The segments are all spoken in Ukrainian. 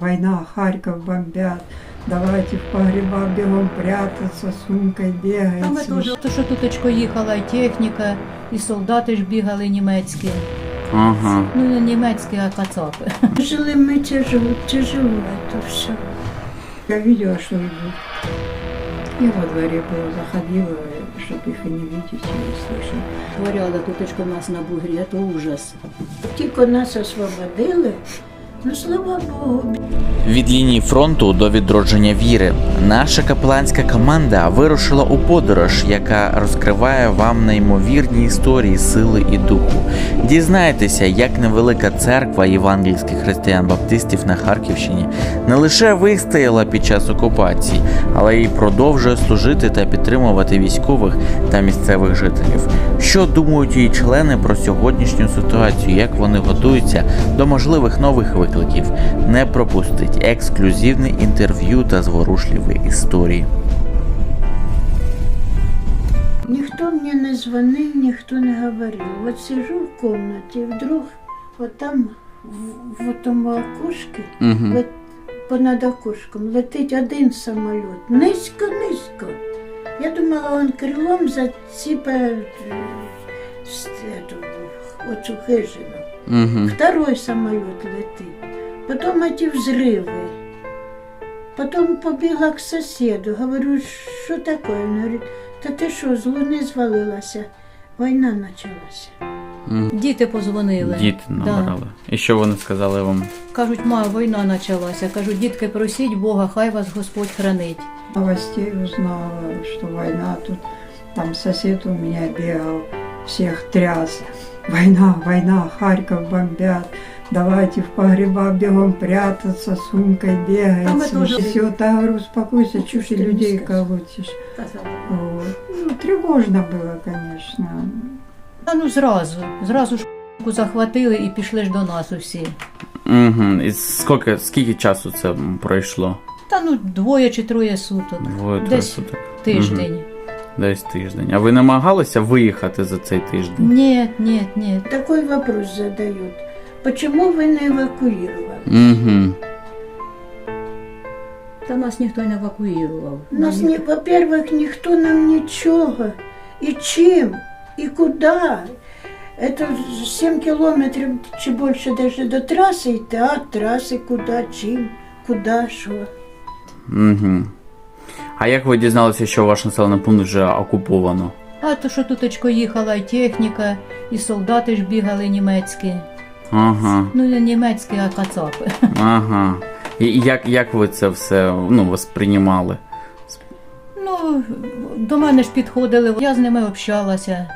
Война, Харьков бомбят. Давайте в погреба бегом прятаться, сумкой бегать. А ми теж, то що туточко їхала і техніка, і солдати ж бігали німецькі. Ага. Ну не німецькі, а кацапи. Жили мы тяжело, тяжело это все. Я видела, что идут. Я во дворе было, заходила, чтобы их и не видеть, и не слышать. Творяли туточко в нас на бугрі, то ужас. Тільки нас освободили, ну слава Богу, Від лінії фронту до відродження віри наша капеланська команда вирушила у подорож, яка розкриває вам неймовірні історії сили і духу. Дізнайтеся, як невелика церква євангельських християн-баптистів на Харківщині не лише вистояла під час окупації, але й продовжує служити та підтримувати військових та місцевих жителів. Що думають її члени про сьогоднішню ситуацію, як вони готуються до можливих нових викликів? Не пропустить ексклюзивне інтерв'ю та зворушливі історії. ніхто мені не дзвонив, ніхто не говорив. От сижу в кімнаті, вдруг от там, в, в тому окошці, Угу. лет, понад окошком летить один самоліт. Низько, низько. Я думала, він крилом заціпає е, с- оцю хижину. Угу. Второй самолет летит Потом эти взрывы. Потом побегла к соседу. Говорю, что такое? Он говорит, да ты что, с луны звалилася? Война началась. Діти позвонили. Діти Да. набрали. І що вони сказали вам? Кажуть, ма, війна почалася. Кажу, дітки, просіть Бога, хай вас Господь хранить. Новостей узнала, что война тут. Там сосед у меня бегал, всех тряс. Война, война, Харьков бомбят. Давайте в погреба бегом прятаться, сумкой бегать. А мы тоже- Все, да, говорю, успокойся, чушь Что ты не людей сказала? колотишь. Вот. Ну, тревожно было, конечно. Та ну зразу, зразу ж захватили і пішли ж до нас усі. Угу. І скільки, скільки часу це пройшло? Та ну двоє чи троє суток. Двоє троє Десь суток. тиждень. Десь тиждень. А ви намагалися виїхати за цей тиждень? Ні, ні, ні. Такой вопрос задают. Почему вы не эвакуировали? Угу. Та нас ніхто не евакуював. Нас, не, во-первых, никто нам ничего. И чем? И куда? Это 7 километров, чи больше даже до трассы идти, а от трассы куда, чим, куда, что. Угу. А як ви дізналися, що ваш населений пункт вже окуповано? А то що туточко їхала і техніка, і солдати ж бігали німецькі. Ага. Ну німецькі, кацапи. Ага. І як, як ви це все ну, восприймали? Ну, до мене ж підходили, я з ними общалася.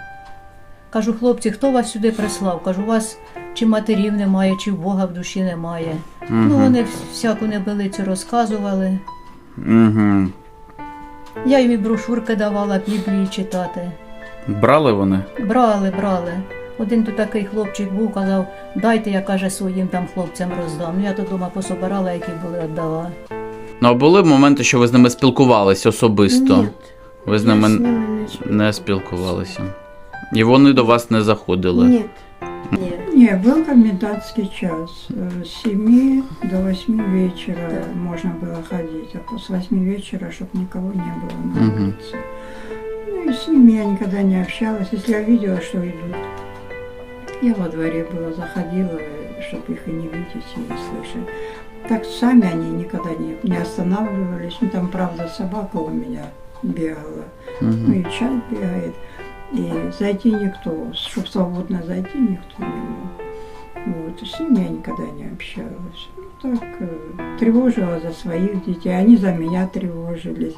Кажу, хлопці, хто вас сюди прислав? Кажу, у вас чи матерів немає, чи Бога в душі немає. Ну, вони всяку небилицю розказували. Угу. Я їм і брошурки давала Біблії читати. Брали вони? Брали, брали. Один тут такий хлопчик був, казав, дайте, я каже, своїм там хлопцям роздам. Ну я то дома пособирала, які були, віддала. Ну, а були моменти, що ви з ними спілкувалися особисто? Нет, Ви з я ними с ними не спілкувалася. не спілкувалися. І вони до вас не заходили. Нет. Ні. Не, был комендантский час. Э, С 7 до 8 вечера можно было ходить, а после 8 вечера, чтобы никого не было на Мгм. улице. Ну и с ними я никогда не общалась. Если я видела, что идут, Я во дворе была, заходила, чтобы их и не видеть, и не слышать. Так сами они никогда не, не останавливались. Ну там, правда, собака у меня бегала. Ну Угу. и чай бегает. И зайти никто, чтобы свободно зайти, никто не мог. Вот, и с ними я никогда не общалась. Ну, так, э, тревожила за своих детей, они за меня тревожились.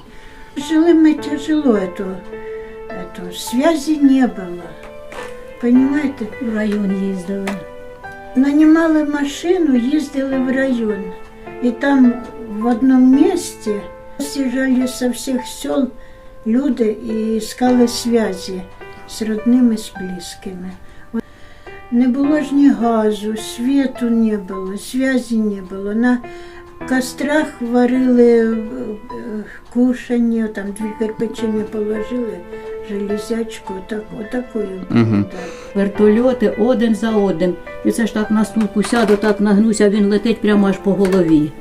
Жили мы тяжело, эту, эту, связи не было. Понимаете? В район їздили. Нанимали машину, ездили в район. И там в одном месте съезжали со всех сел люди и искали связи з родними, з близькими. Не було ж ні газу, світу не було, зв'язі не було. На кострах варили е, е, кушання, там дві кирпичини положили, железячку, отак, отакою так. Вертольоти один за одним. І це ж так на стулку сяду, так нагнуся, він летить прямо аж по голові.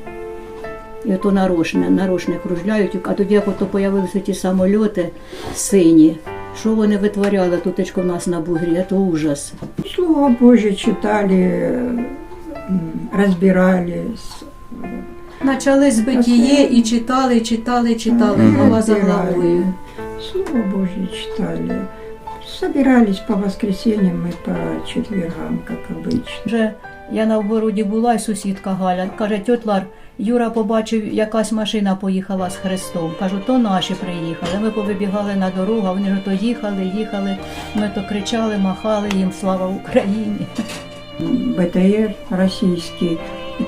І ото нарочне, нарочне кружляють, а тоді як ото появилися ті самольоти сині. Що вони витворяли тутечко в нас на бугрі, це ужас. Слово Божье читали, м, разбирались. Почали з битіє і читали, читали, читали, голова за головою. Слово Божье читали. Собирались по воскресеньям и по четвергам, как обычно. Вже я на вгороді була, і сусідка Галя каже, тьот Лар, Юра побачив, якась машина поїхала з Христом. Кажу, то наші приїхали. Ми повибігали на дорогу, а вони ж то їхали, їхали. Ми то кричали, махали їм слава Україні. БТР российский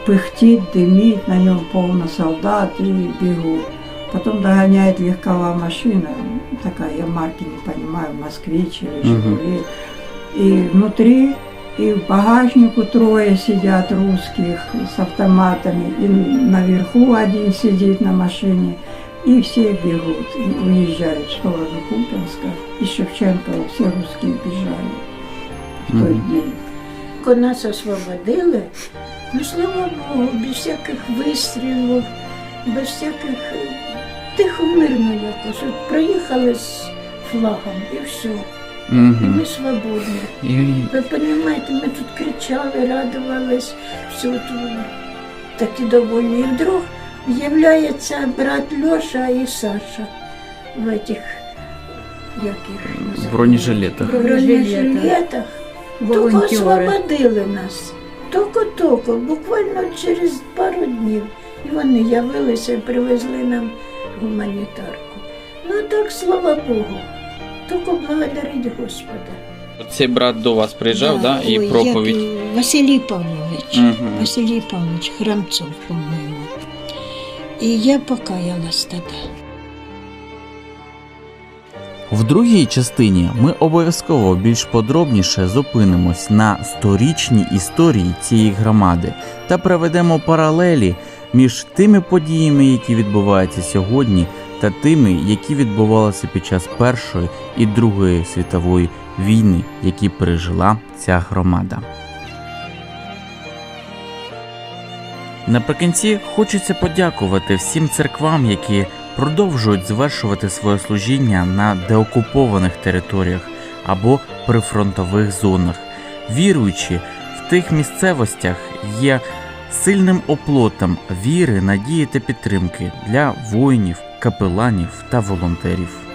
пыхтит, дымит, на нем полно солдат и бегут. Потом догоняет легковая машина, такая, я марки не понимаю, москвич или. Жигули. И внутри, и в багажнику трое сидят русских с автоматами, и наверху один сидит на машине, и все бегут, и уезжают в сторону Купинска. И Шевченкова все русские бежали в тот Мгм. день. Коли нас освободили, ну слава Богу, без всяких вистрілів, без всяких е, тихо мирно якось. От приїхали з флагом і все. І ми свободні. Ви розумієте, ми тут кричали, радувались, все тут такі довольні. І вдруг з'являється брат Льоша і Саша в этих, як їх бронежилетах. В бронежилетах. Тільки освободили нас. Тільки-тільки, буквально через пару днів. І вони явилися і привезли нам гуманітарку. Ну так, слава Богу. Тільки благодарить Господа. Цей брат до вас приїжджав, да, і ой, проповідь. як, Василій Павлович. Мгм. Василій Павлович Храмцов, по-моєму. І я покаялась тоді. В другій частині ми обов'язково більш подробніше зупинимось на сторічній історії цієї громади та проведемо паралелі між тими подіями, які відбуваються сьогодні, та тими, які відбувалися під час Першої і Другої світової війни, які пережила ця громада. Наприкінці хочеться подякувати всім церквам, які продовжують звершувати своє служіння на деокупованих територіях або прифронтових зонах. Віруючи в тих місцевостях є сильним оплотом віри, надії та підтримки для воїнів, капеланів та волонтерів.